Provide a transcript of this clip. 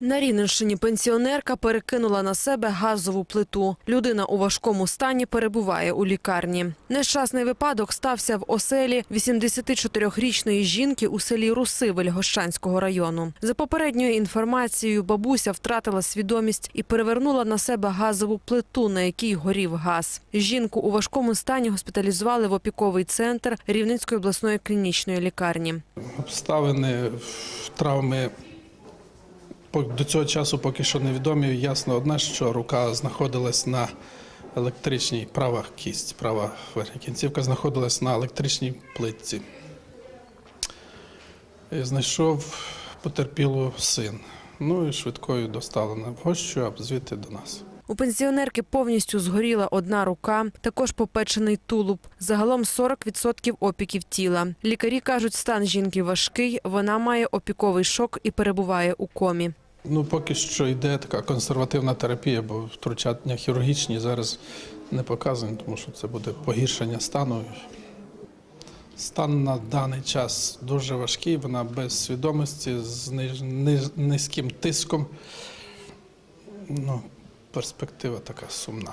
На Рівненщині пенсіонерка перекинула на себе газову плиту. Людина у важкому стані перебуває у лікарні. Нещасний випадок стався в оселі 84-річної жінки у селі Русивель Гощанського району. За попередньою інформацією, бабуся втратила свідомість і перевернула на себе газову плиту, на якій горів газ. Жінку у важкому стані госпіталізували в опіковий центр Рівненської обласної клінічної лікарні. Обставини травми до цього часу поки що невідомі. Ясно одне, що рука знаходилась на електричній права кість, права верхня кінцівка знаходилась на електричній плитці. І знайшов потерпілу син. Ну і швидкою доставлено в гощу, а звідти до нас. У пенсіонерки повністю згоріла одна рука, також попечений тулуб. Загалом 40% опіків тіла. Лікарі кажуть, стан жінки важкий, вона має опіковий шок і перебуває у комі. Ну, поки що йде така консервативна терапія, бо втручання хірургічні зараз не показані, тому що це буде погіршення стану. Стан на даний час дуже важкий, вона без свідомості, з низьким тиском. Ну, перспектива така сумна.